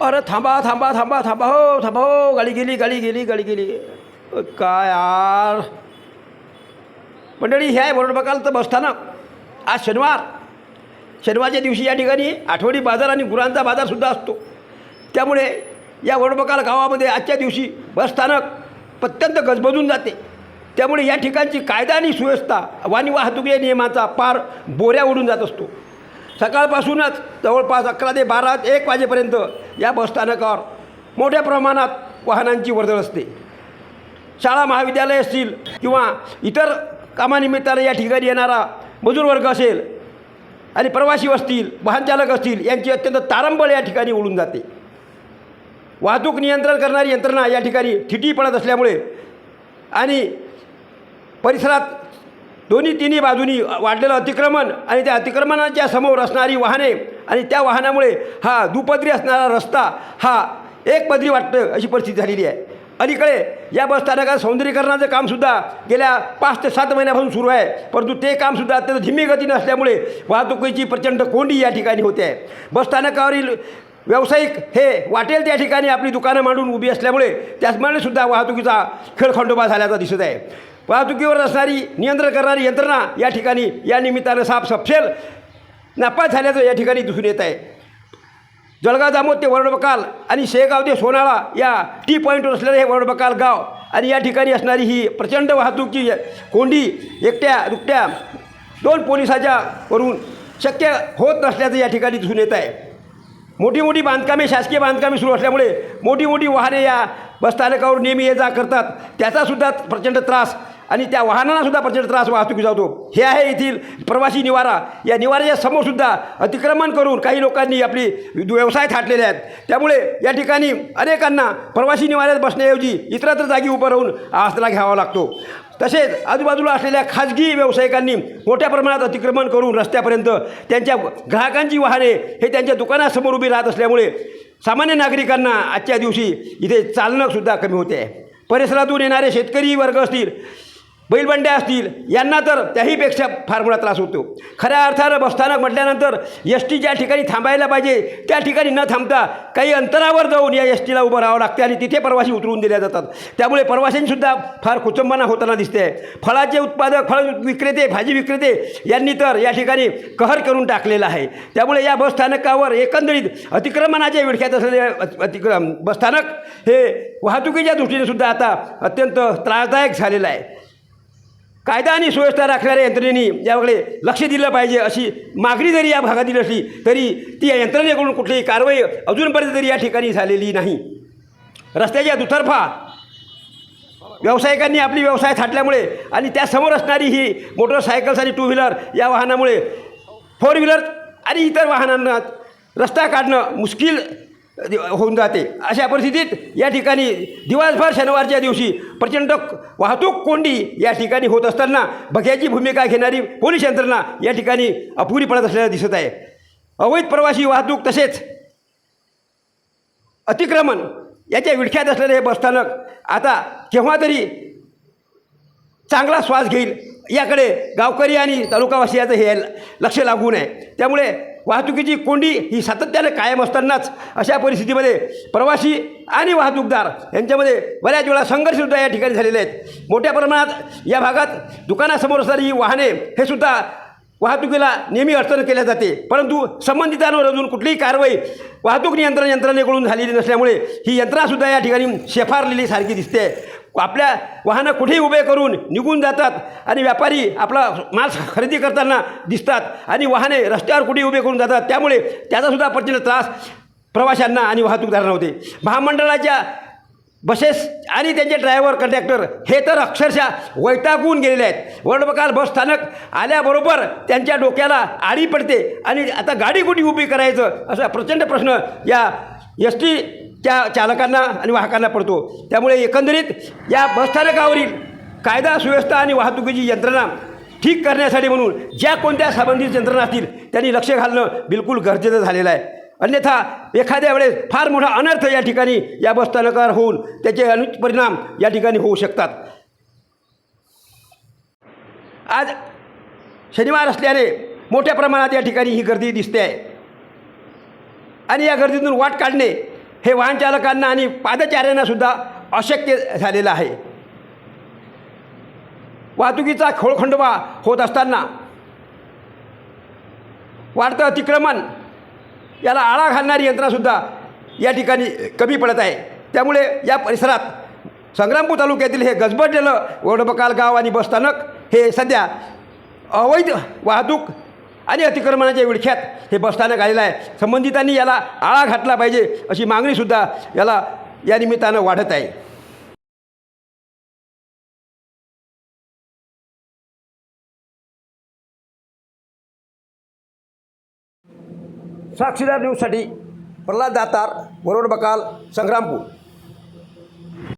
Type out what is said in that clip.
अरे थांबा थांबा थांबा थांबा हो थांबा हो गाडी गेली गाडी गेली गाडी गेली. काय यार? मंडळी ह्या बरोबर बघाल तर बसस्थानक आज शनिवार. शनिवारच्या दिवशी या ठिकाणी आठवडी बाजार आणि गुरांचा बाजारसुद्धा असतो. त्यामुळे या वडबकाल गावामध्ये आजच्या दिवशी बसस्थानक अत्यंत गजबजून जाते. त्यामुळे या ठिकाणची कायदा आणि सुव्यवस्था वाणी वाहतूक या नियमाचा पार बोऱ्या उडून जात असतो. सकाळपासूनच जवळपास अकरा ते बारा एक वाजेपर्यंत या बसस्थानकावर मोठ्या प्रमाणात वाहनांची वर्दळ असते. शाळा महाविद्यालय असतील किंवा इतर कामानिमित्तानं या ठिकाणी येणारा मजूर वर्ग असेल आणि प्रवासी असतील वाहनचालक असतील यांची अत्यंत तारंबळ या ठिकाणी उडून जाते. वाहतूक नियंत्रण करणारी यंत्रणा या ठिकाणी ठिटी पडत असल्यामुळे आणि परिसरात दोन्ही तिन्ही बाजूनी वाढलेलं अतिक्रमण आणि त्या अतिक्रमणाच्या समोर असणारी वाहने आणि त्या वाहनामुळे हा दुपदरी असणारा रस्ता हा एक पदरी वाटतं अशी परिस्थिती झालेली आहे. अलीकडे या बसस्थानकात सौंदर्यीकरणाचं कामसुद्धा गेल्या पाच ते सात महिन्यापासून सुरू आहे. परंतु ते कामसुद्धा अत्यंत धीमी गतीनं असल्यामुळे वाहतुकीची प्रचंड कोंडी या ठिकाणी होते आहे. बसस्थानकावरील व्यावसायिक हे वाटेल त्या ठिकाणी आपली दुकानं मांडून उभी असल्यामुळे त्याचमुळे सुद्धा वाहतुकीचा खेळखंडोबा झाल्याचा दिसत आहे. वाहतुकीवर असणारी नियंत्रण करणारी यंत्रणा या ठिकाणी या निमित्तानं साफ सपशेल. नापास झाल्याचं या ठिकाणी दिसून येत आहे. जळगाव जामोद ते वरडबकाल आणि शेगाव ते सोनाळा या टी पॉईंटवर असलेलं हे वरडबकाल गाव आणि या ठिकाणी असणारी ही प्रचंड वाहतूकची कोंडी एकट्या दुकट्या दोन पोलिसाच्या वरून शक्य होत नसल्याचं या ठिकाणी दिसून येत आहे. मोठी मोठी बांधकामे शासकीय बांधकामे सुरू असल्यामुळे मोठी मोठी वाहने या बसस्थानकावर नेहमी ये जा करतात. त्याचासुद्धा प्रचंड त्रास आणि त्या वाहनांनासुद्धा प्रचंड त्रास वाहतुकीचा होतो. हे आहे येथील प्रवासी निवारा. या निवाऱ्याच्या समोरसुद्धा अतिक्रमण करून काही लोकांनी आपली व्यवसाय थाटलेले आहेत. त्यामुळे या ठिकाणी अनेकांना प्रवासी निवाऱ्यात बसण्याऐवजी इतरत्र जागी उभं राहून आसरा घ्यावा लागतो. तसेच आजूबाजूला असलेल्या खाजगी व्यावसायिकांनी मोठ्या प्रमाणात अतिक्रमण करून रस्त्यापर्यंत त्यांच्या ग्राहकांची वाहने हे त्यांच्या दुकानासमोर उभी राहत असल्यामुळे सामान्य नागरिकांना आजच्या दिवशी इथे चालणंसुद्धा कमी होते. आहे परिसरातून येणारे शेतकरी वर्ग असतील बैलबंड्या असतील यांना तर त्याहीपेक्षा फार मोठा त्रास होतो. खऱ्या अर्थानं बसस्थानक म्हटल्यानंतर एस टी ज्या ठिकाणी थांबायला पाहिजे त्या ठिकाणी न थांबता काही अंतरावर जाऊन या एस टीला उभं राहावं लागते आणि तिथे प्रवासी उतरवून दिल्या जातात. त्यामुळे प्रवाशांनीसुद्धा फार कुचंबना होताना दिसते आहे फळाचे उत्पादक फळ विक्रेते भाजी विक्रेते यांनी तर या ठिकाणी कहर करून टाकलेला आहे. त्यामुळे या बसस्थानकावर एकंदरीत अतिक्रमणाच्या विडख्यात असलेले अतिक्रम बसस्थानक हे वाहतुकीच्या दृष्टीने सुद्धा आता अत्यंत त्रासदायक झालेलं आहे. कायदा आणि सुव्यवस्था राखणाऱ्या यंत्रणेने याकडे लक्ष दिलं पाहिजे अशी मागणी जरी या भागातील असली तरी ती या यंत्रणेकडून कुठलीही कारवाई अजूनपर्यंत तरी या ठिकाणी झालेली नाही. रस्त्याच्या दुतर्फा व्यावसायिकांनी आपली व्यवसाय थाटल्यामुळे आणि त्यासमोर असणारी ही मोटरसायकल्स आणि टू व्हीलर या वाहनामुळे फोर व्हीलर आणि इतर वाहनांना रस्ता काढणं मुश्किल होऊन जाते. अशा परिस्थितीत या ठिकाणी दिवसभर शनिवारच्या दिवशी प्रचंड वाहतूक कोंडी या ठिकाणी होत असताना बघ्याची भूमिका घेणारी पोलीस यंत्रणा या ठिकाणी अपुरी पडत असल्याचं दिसत आहे. अवैध प्रवासी वाहतूक तसेच अतिक्रमण याच्या विडख्यात असलेलं हे बसस्थानक आता केव्हा तरी चांगला श्वास घेईल याकडे गावकरी आणि तालुकावासियाचं हे लक्ष लागू नये. त्यामुळे वाहतुकीची कोंडी ही सातत्यानं कायम असतानाच अशा परिस्थितीमध्ये प्रवासी आणि वाहतूकदार यांच्यामध्ये बऱ्याच वेळा संघर्षसुद्धा या ठिकाणी झालेले आहेत. मोठ्या प्रमाणात या भागात दुकानासमोर असणारी ही वाहने हे सुद्धा वाहतुकीला नेहमी अडचण केल्या जाते. परंतु संबंधितांवर अजून कुठलीही कारवाई वाहतूक नियंत्रण यंत्रणेकडून झालेली नसल्यामुळे ही यंत्रणासुद्धा या ठिकाणी शेफारलेली सारखी दिसते. आपल्या वाहनं कुठेही उभे करून निघून जातात आणि व्यापारी आपला माल खरेदी करताना दिसतात आणि वाहने रस्त्यावर कुठेही उभे करून जातात. त्यामुळे त्याचासुद्धा प्रचंड त्रास प्रवाशांना आणि वाहतूकदारांना होते. महामंडळाच्या बसेस आणि त्यांचे ड्रायव्हर कंडक्टर हे तर अक्षरशः वैतागून गेलेले आहेत. वर्णबकाल बस स्थानक आल्याबरोबर त्यांच्या डोक्याला आडी पडते आणि आता गाडी कुठे उभी करायचं? असा प्रचंड प्रश्न या एस टीच्या चालकांना आणि वाहकांना पडतो. त्यामुळे एकंदरीत या बसस्थानकावरील कायदा सुव्यवस्था आणि वाहतुकीची यंत्रणा ठीक करण्यासाठी म्हणून ज्या कोणत्या संबंधित यंत्रणा असतील त्यांनी लक्ष घालणं बिलकुल गरजेचं झालेलं आहे. अन्यथा एखाद्या वेळेस फार मोठा अनर्थ या ठिकाणी या बसस्थानकावर होऊन त्याचे अनुच परिणाम या ठिकाणी होऊ शकतात. आज शनिवार असल्याने मोठ्या प्रमाणात या ठिकाणी ही गर्दी दिसते आहे. आणि या गर्दीतून वाट काढणे हे वाहनचालकांना आणि पादचाऱ्यांनासुद्धा अशक्य झालेलं आहे. वाहतुकीचा खोळखंडोबा होत असताना वाढतं अतिक्रमण याला आळा घालणारी यंत्रणासुद्धा या ठिकाणी कमी पडत आहे. त्यामुळे या परिसरात संग्रामपूर तालुक्यातील हे गजबजलेलं वडबकाल गाव आणि बसस्थानक हे सध्या अवैध वाहतूक आणि अतिक्रमणाच्या विळख्यात हे बसस्थानक आलेलं आहे. संबंधितांनी याला आळा घातला पाहिजे अशी मागणीसुद्धा याला या निमित्तानं वाढत आहे. साक्षीदार न्यूजसाठी प्रल्हाद दातार वरुण बकाल संग्रामपूर.